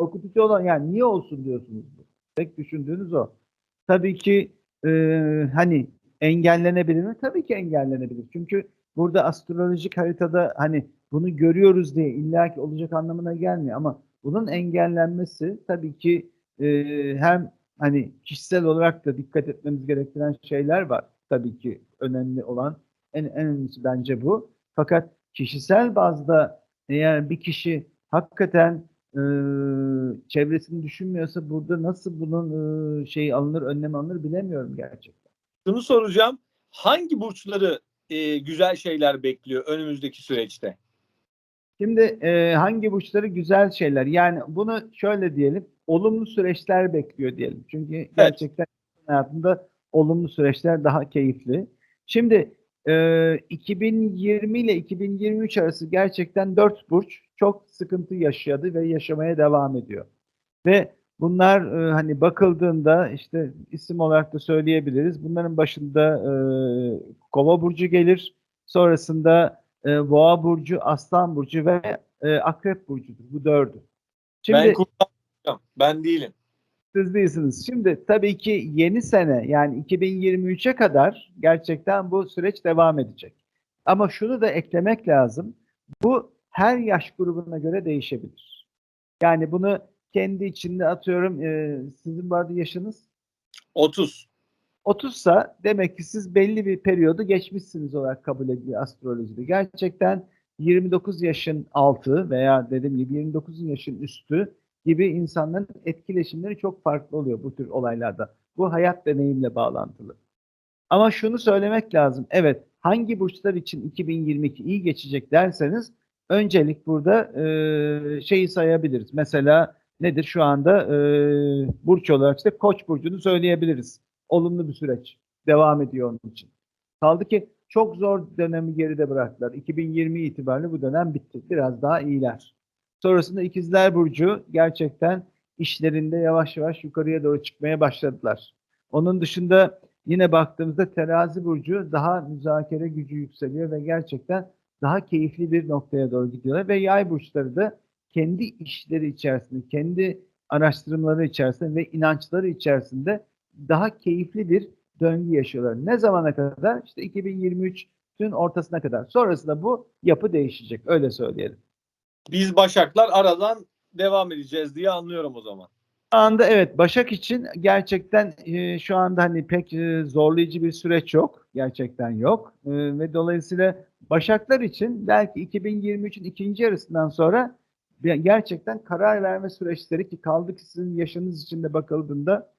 Korkutucu olan yani niye olsun diyorsunuz? Tek düşündüğünüz o. Tabii ki e, hani engellenebilir mi? Tabii ki engellenebilir. Çünkü burada astrolojik haritada hani bunu görüyoruz diye illaki olacak anlamına gelmiyor ama bunun engellenmesi tabii ki e, hem hani kişisel olarak da dikkat etmemiz gerektiren şeyler var. Tabii ki önemli olan en, en önemlisi bence bu. Fakat kişisel bazda eğer bir kişi hakikaten e, çevresini düşünmüyorsa burada nasıl bunun e, şey alınır, önlem alınır bilemiyorum gerçekten. Şunu soracağım. Hangi burçları e, güzel şeyler bekliyor önümüzdeki süreçte? Şimdi e, hangi burçları güzel şeyler? Yani bunu şöyle diyelim, olumlu süreçler bekliyor diyelim. Çünkü gerçekten hayatında olumlu süreçler daha keyifli. Şimdi e, 2020 ile 2023 arası gerçekten dört burç çok sıkıntı yaşadı ve yaşamaya devam ediyor. Ve bunlar e, hani bakıldığında işte isim olarak da söyleyebiliriz. Bunların başında e, Kova burcu gelir. Sonrasında e, Boğa burcu, Aslan burcu ve e, Akrep burcudur. Bu dördü. Şimdi ben kullanmayacağım. Ben değilim. siz değilsiniz. Şimdi tabii ki yeni sene yani 2023'e kadar gerçekten bu süreç devam edecek. Ama şunu da eklemek lazım. Bu her yaş grubuna göre değişebilir. Yani bunu kendi içinde atıyorum. e, sizin arada yaşınız 30. 30 sa demek ki siz belli bir periyodu geçmişsiniz olarak kabul ediliyor astrolojide. Gerçekten 29 yaşın altı veya dediğim gibi 29 yaşın üstü gibi insanların etkileşimleri çok farklı oluyor bu tür olaylarda. Bu hayat deneyimle bağlantılı. Ama şunu söylemek lazım. Evet hangi burçlar için 2022 iyi geçecek derseniz öncelik burada e, şeyi sayabiliriz. Mesela nedir şu anda e, burç olarak işte Koç burcunu söyleyebiliriz olumlu bir süreç devam ediyor onun için. Kaldı ki çok zor dönemi geride bıraktılar. 2020 itibariyle bu dönem bitti. Biraz daha iyiler. Sonrasında İkizler Burcu gerçekten işlerinde yavaş yavaş yukarıya doğru çıkmaya başladılar. Onun dışında yine baktığımızda Terazi Burcu daha müzakere gücü yükseliyor ve gerçekten daha keyifli bir noktaya doğru gidiyorlar. Ve Yay Burçları da kendi işleri içerisinde, kendi araştırmaları içerisinde ve inançları içerisinde daha keyifli bir döngü yaşıyorlar. Ne zamana kadar? İşte 2023'ün ortasına kadar. Sonrasında bu yapı değişecek. Öyle söyleyelim. Biz Başaklar aradan devam edeceğiz diye anlıyorum o zaman. Şu anda evet Başak için gerçekten e, şu anda hani pek e, zorlayıcı bir süreç yok. Gerçekten yok. E, ve dolayısıyla Başaklar için belki 2023'ün ikinci yarısından sonra gerçekten karar verme süreçleri ki kaldı ki sizin yaşınız içinde bakıldığında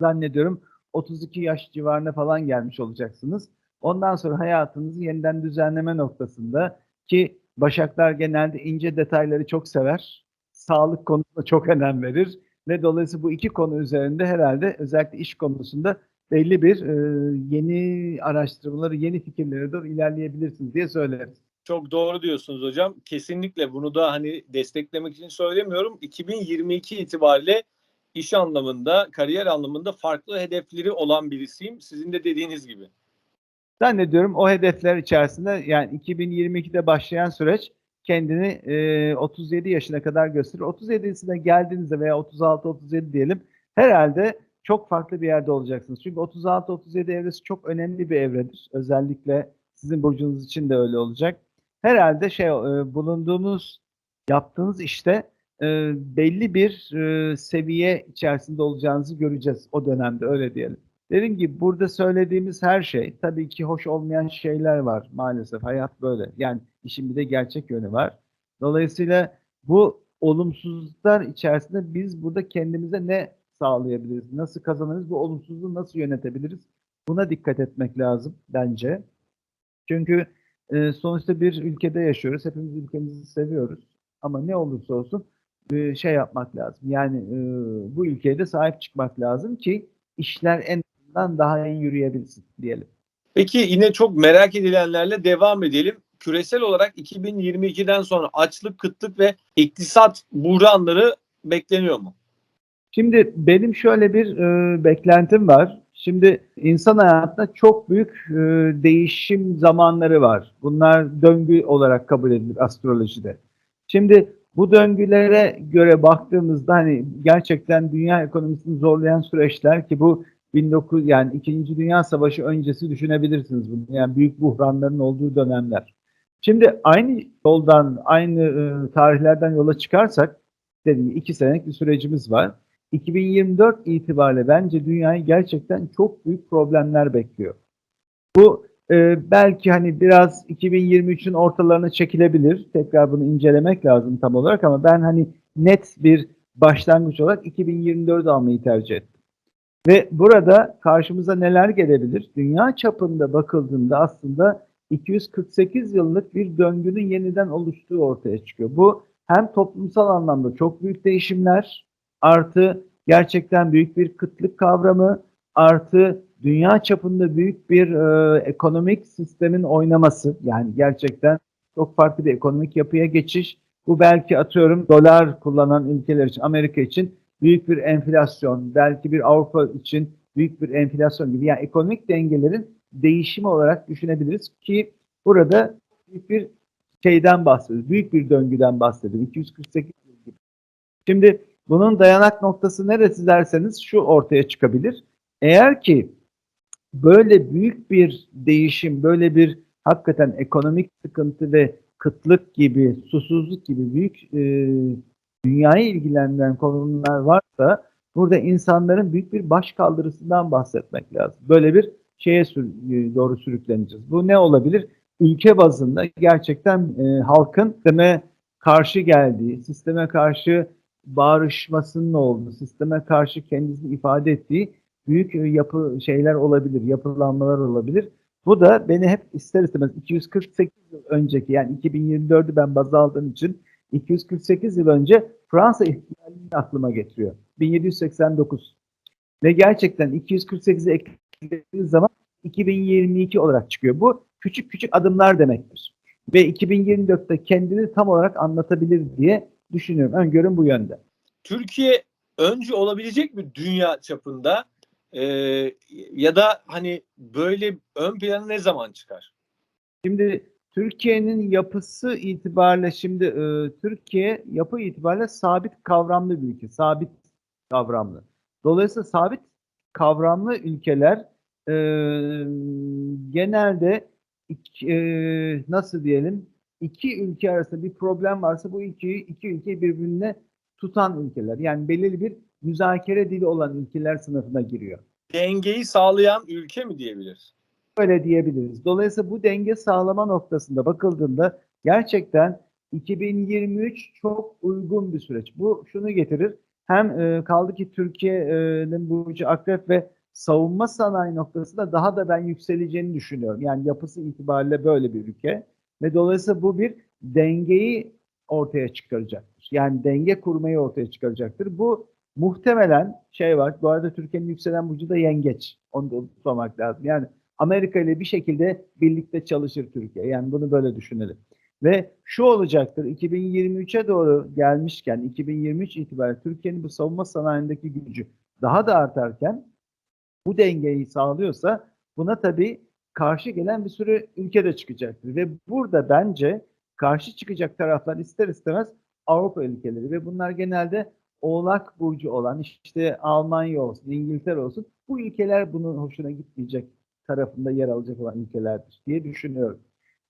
zannediyorum 32 yaş civarına falan gelmiş olacaksınız. Ondan sonra hayatınızı yeniden düzenleme noktasında ki Başaklar genelde ince detayları çok sever. Sağlık konusunda çok önem verir ve dolayısıyla bu iki konu üzerinde herhalde özellikle iş konusunda belli bir e, yeni araştırmaları, yeni fikirlere doğru ilerleyebilirsiniz diye söyleriz. Çok doğru diyorsunuz hocam. Kesinlikle bunu da hani desteklemek için söylemiyorum. 2022 itibariyle iş anlamında, kariyer anlamında farklı hedefleri olan birisiyim. Sizin de dediğiniz gibi. Zannediyorum o hedefler içerisinde yani 2022'de başlayan süreç kendini e, 37 yaşına kadar gösterir. 37'sine geldiğinizde veya 36-37 diyelim herhalde çok farklı bir yerde olacaksınız. Çünkü 36-37 evresi çok önemli bir evredir. Özellikle sizin burcunuz için de öyle olacak. Herhalde şey e, bulunduğunuz yaptığınız işte e, belli bir e, seviye içerisinde olacağınızı göreceğiz o dönemde öyle diyelim. Dediğim gibi burada söylediğimiz her şey tabii ki hoş olmayan şeyler var maalesef. Hayat böyle. Yani işin bir de gerçek yönü var. Dolayısıyla bu olumsuzluklar içerisinde biz burada kendimize ne sağlayabiliriz? Nasıl kazanırız? Bu olumsuzluğu nasıl yönetebiliriz? Buna dikkat etmek lazım bence. Çünkü e, sonuçta bir ülkede yaşıyoruz. Hepimiz ülkemizi seviyoruz. Ama ne olursa olsun e, şey yapmak lazım. Yani e, bu ülkeye de sahip çıkmak lazım ki işler en azından daha iyi yürüyebilsin diyelim. Peki yine çok merak edilenlerle devam edelim. Küresel olarak 2022'den sonra açlık, kıtlık ve iktisat buhranları bekleniyor mu? Şimdi benim şöyle bir e, beklentim var. Şimdi insan hayatında çok büyük e, değişim zamanları var. Bunlar döngü olarak kabul edilir astrolojide. Şimdi Bu döngülere göre baktığımızda hani gerçekten dünya ekonomisini zorlayan süreçler ki bu 19 yani 2. Dünya Savaşı öncesi düşünebilirsiniz bunu. Yani büyük buhranların olduğu dönemler. Şimdi aynı yoldan, aynı e, tarihlerden yola çıkarsak dediğim iki senelik bir sürecimiz var. 2024 itibariyle bence dünyayı gerçekten çok büyük problemler bekliyor. Bu e, belki hani biraz 2023'ün ortalarına çekilebilir. Tekrar bunu incelemek lazım tam olarak ama ben hani net bir başlangıç olarak 2024 almayı tercih ettim. Ve burada karşımıza neler gelebilir? Dünya çapında bakıldığında aslında 248 yıllık bir döngünün yeniden oluştuğu ortaya çıkıyor. Bu hem toplumsal anlamda çok büyük değişimler artı gerçekten büyük bir kıtlık kavramı artı dünya çapında büyük bir e, ekonomik sistemin oynaması yani gerçekten çok farklı bir ekonomik yapıya geçiş. Bu belki atıyorum dolar kullanan ülkeler için Amerika için büyük bir enflasyon, belki bir Avrupa için büyük bir enflasyon gibi yani ekonomik dengelerin değişimi olarak düşünebiliriz ki burada büyük bir şeyden bahsediyoruz. Büyük bir döngüden bahsediyoruz. 248 yıl gibi. Şimdi bunun dayanak noktası neresi derseniz şu ortaya çıkabilir. Eğer ki böyle büyük bir değişim, böyle bir hakikaten ekonomik sıkıntı ve kıtlık gibi, susuzluk gibi büyük e, dünyayı ilgilendiren konular varsa burada insanların büyük bir baş kaldırısından bahsetmek lazım. Böyle bir şeye sür- doğru sürükleneceğiz. Bu ne olabilir? Ülke bazında gerçekten e, halkın sisteme karşı geldiği, sisteme karşı bağrışmasının olduğu, sisteme karşı kendisini ifade ettiği büyük e, yapı şeyler olabilir, yapılanmalar olabilir. Bu da beni hep ister istemez 248 yıl önceki yani 2024'ü ben baz aldığım için 248 yıl önce Fransa ihtilalini aklıma getiriyor. 1789. Ve gerçekten 248'i eklediğiniz zaman 2022 olarak çıkıyor. Bu küçük küçük adımlar demektir. Ve 2024'te kendini tam olarak anlatabilir diye düşünüyorum. Öngörüm bu yönde. Türkiye önce olabilecek mi dünya çapında Ee, ya da hani böyle ön plana ne zaman çıkar? Şimdi Türkiye'nin yapısı itibariyle şimdi e, Türkiye yapı itibariyle sabit kavramlı bir ülke. Sabit kavramlı. Dolayısıyla sabit kavramlı ülkeler e, genelde e, nasıl diyelim iki ülke arasında bir problem varsa bu iki, iki ülkeyi birbirine tutan ülkeler. Yani belirli bir müzakere dili olan ülkeler sınıfına giriyor. Dengeyi sağlayan ülke mi diyebiliriz? Öyle diyebiliriz. Dolayısıyla bu denge sağlama noktasında bakıldığında gerçekten 2023 çok uygun bir süreç. Bu şunu getirir. Hem e, kaldı ki Türkiye'nin burcu akrep ve savunma sanayi noktasında daha da ben yükseleceğini düşünüyorum. Yani yapısı itibariyle böyle bir ülke. Ve dolayısıyla bu bir dengeyi ortaya çıkaracaktır. Yani denge kurmayı ortaya çıkaracaktır. Bu muhtemelen şey var. Bu arada Türkiye'nin yükselen burcu da yengeç. Onu da unutmamak lazım. Yani Amerika ile bir şekilde birlikte çalışır Türkiye. Yani bunu böyle düşünelim. Ve şu olacaktır. 2023'e doğru gelmişken 2023 itibariyle Türkiye'nin bu savunma sanayindeki gücü daha da artarken bu dengeyi sağlıyorsa buna tabii karşı gelen bir sürü ülke de çıkacaktır. Ve burada bence karşı çıkacak taraflar ister istemez Avrupa ülkeleri ve bunlar genelde Oğlak burcu olan işte Almanya olsun, İngiltere olsun bu ülkeler bunun hoşuna gitmeyecek tarafında yer alacak olan ülkelerdir diye düşünüyorum.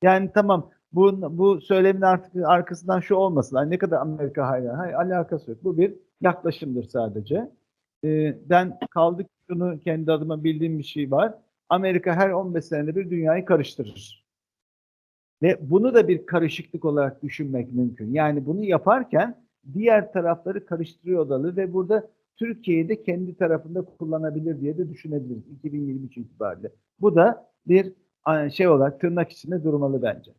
Yani tamam bu, bu söylemin artık arkasından şu olmasın. Hani ne kadar Amerika hayran. Hayır alakası yok. Bu bir yaklaşımdır sadece. Ee, ben kaldık şunu kendi adıma bildiğim bir şey var. Amerika her 15 senede bir dünyayı karıştırır. Ve bunu da bir karışıklık olarak düşünmek mümkün. Yani bunu yaparken diğer tarafları karıştırıyor odalı ve burada Türkiye'yi de kendi tarafında kullanabilir diye de düşünebiliriz 2023 itibariyle. Bu da bir şey olarak tırnak içinde durmalı bence.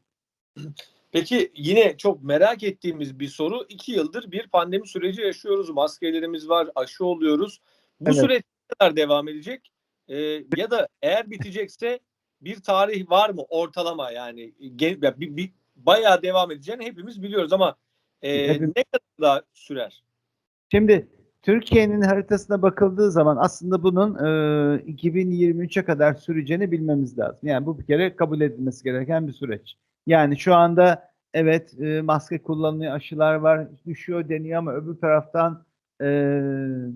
Peki yine çok merak ettiğimiz bir soru. iki yıldır bir pandemi süreci yaşıyoruz. Maskelerimiz var, aşı oluyoruz. Bu Evet. süreç ne kadar devam edecek? Ee, ya da eğer bitecekse bir tarih var mı ortalama yani gen- ya bir, bir, bayağı devam edeceğini hepimiz biliyoruz ama e, ne kadar daha sürer? Şimdi Türkiye'nin haritasına bakıldığı zaman aslında bunun e, 2023'e kadar süreceğini bilmemiz lazım. Yani bu bir kere kabul edilmesi gereken bir süreç. Yani şu anda evet e, maske kullanılıyor, aşılar var, düşüyor deniyor ama öbür taraftan e,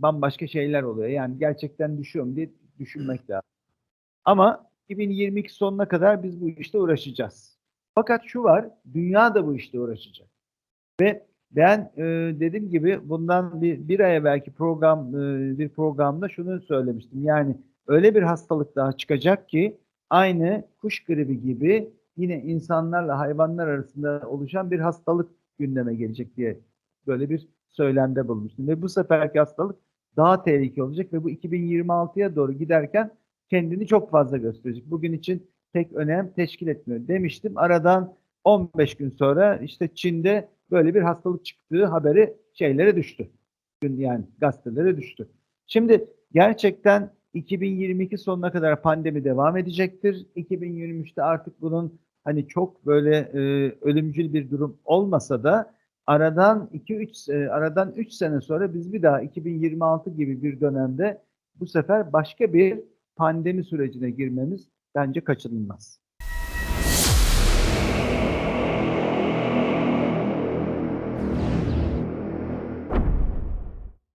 bambaşka şeyler oluyor. Yani gerçekten düşüyor mu diye düşünmek lazım. Ama 2022 sonuna kadar biz bu işte uğraşacağız. Fakat şu var, dünya da bu işte uğraşacak. Ve ben e, dediğim gibi bundan bir, bir aya belki program e, bir programda şunu söylemiştim. Yani öyle bir hastalık daha çıkacak ki aynı kuş gribi gibi yine insanlarla hayvanlar arasında oluşan bir hastalık gündeme gelecek diye böyle bir söylemde bulmuştum. Ve bu seferki hastalık daha tehlikeli olacak ve bu 2026'ya doğru giderken kendini çok fazla gösterecek. Bugün için pek önem teşkil etmiyor demiştim. Aradan 15 gün sonra işte Çin'de böyle bir hastalık çıktığı haberi şeylere düştü. Yani gazetelere düştü. Şimdi gerçekten 2022 sonuna kadar pandemi devam edecektir. 2023'te artık bunun hani çok böyle e, ölümcül bir durum olmasa da aradan 2-3 e, aradan 3 sene sonra biz bir daha 2026 gibi bir dönemde bu sefer başka bir pandemi sürecine girmemiz bence kaçınılmaz.